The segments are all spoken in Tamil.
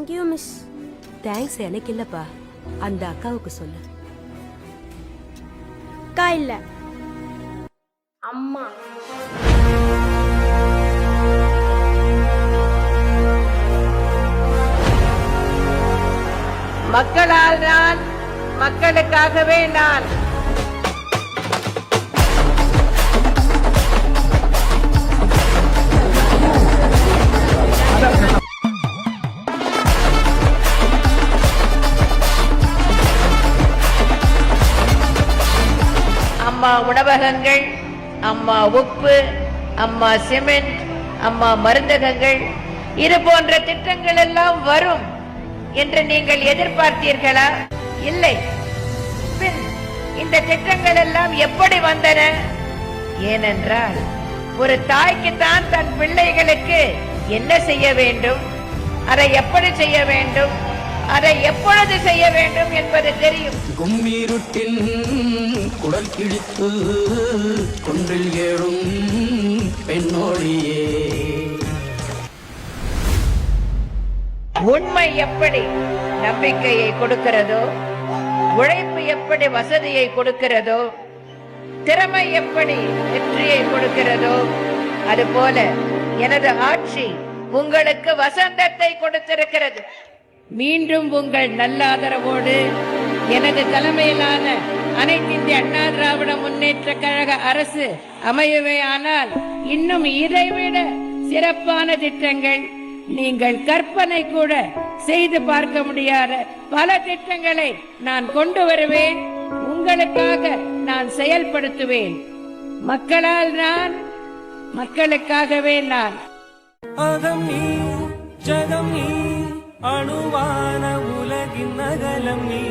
தேங்க்யூ மிஸ் தேங்க்ஸ் எனக்கு இல்லப்பா. அந்த அக்காவுக்கு சொல்லு. அக்கா இல்ல. அம்மா. மக்களால் நான் மக்களுக்காகவே நான் அம்மா உணவகங்கள் அம்மா உப்பு அம்மா சிமெண்ட் அம்மா மருந்தகங்கள் இது போன்ற திட்டங்கள் எல்லாம் வரும் என்று நீங்கள் எதிர்பார்த்தீர்களா? இல்லை. இந்த திட்டங்கள் எல்லாம் எப்படி வந்தன? ஏனென்றால் ஒரு தாய்க்கு தான் தன் பிள்ளைகளுக்கு என்ன செய்ய வேண்டும்? அதை எப்படி செய்ய வேண்டும்? அதை எப்பொழுது செய்ய வேண்டும் என்பது தெரியும். கும்மீருட்டில் குடல் கிழித்து குன்றில் ஏழும் பெண்ணோழியே உண்மை எப்படி நம்பிக்கையை கொடுக்கிறதோ உழைப்பு எப்படி வசதியை கொடுக்கிறதோ திறமை எப்படி வெற்றியை கொடுக்கிறதோ அதுபோல எனது ஆட்சி உங்களுக்கு வசந்தத்தை கொடுத்திருக்கிறது. மீண்டும் உங்கள் நல்ல ஆதரவோடு எனது தலைமையிலான அனைத்து இந்திய அண்ணா திராவிட முன்னேற்ற கழக அரசு அமையவே ஆனால் இன்னும் இதைவிட சிறப்பான திட்டங்கள் நீங்கள் கற்பனை கூட செய்து பார்க்க முடியாத பல திட்டங்களை நான் கொண்டு வருவேன். உங்களுக்காக நான் செயல்படுத்துவேன். மக்களால் நான் மக்களுக்காகவே நான். அகம் நீ ஜகம் நீ. அணுவான உலகின் நகலம் நீ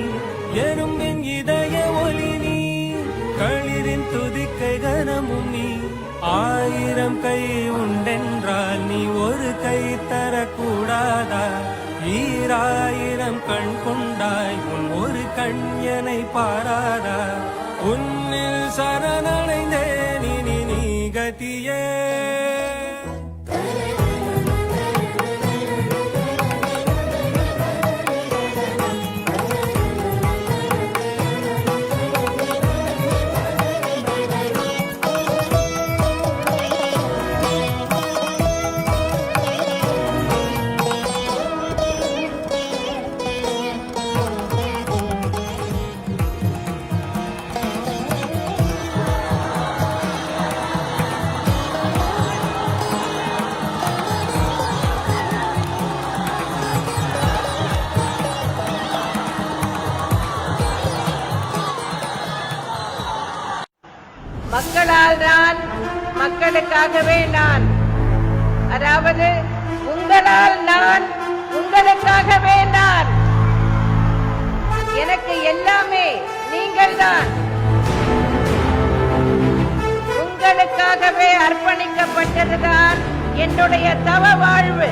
எறும்பின் இதய ஒளி நீ களிரின் துதிக்கை கனமும் நீ. ஆயிரம் கை உண்டென்றால் நீ ஒரு கை தரக்கூடாதா? ஈராயிரம் கண் கொண்டாய் உன் ஒரு கண் எனை பாராதா? உன்னில் சர மக்களால் நான் மக்களுக்காகவே நான். அதாவது உங்களால் நான் உங்களுக்காகவே நான். எனக்கு எல்லாமே நீங்கள் தான். உங்களுக்காகவே அர்ப்பணிக்கப்பட்டதுதான் என்னுடைய தவ வாழ்வு.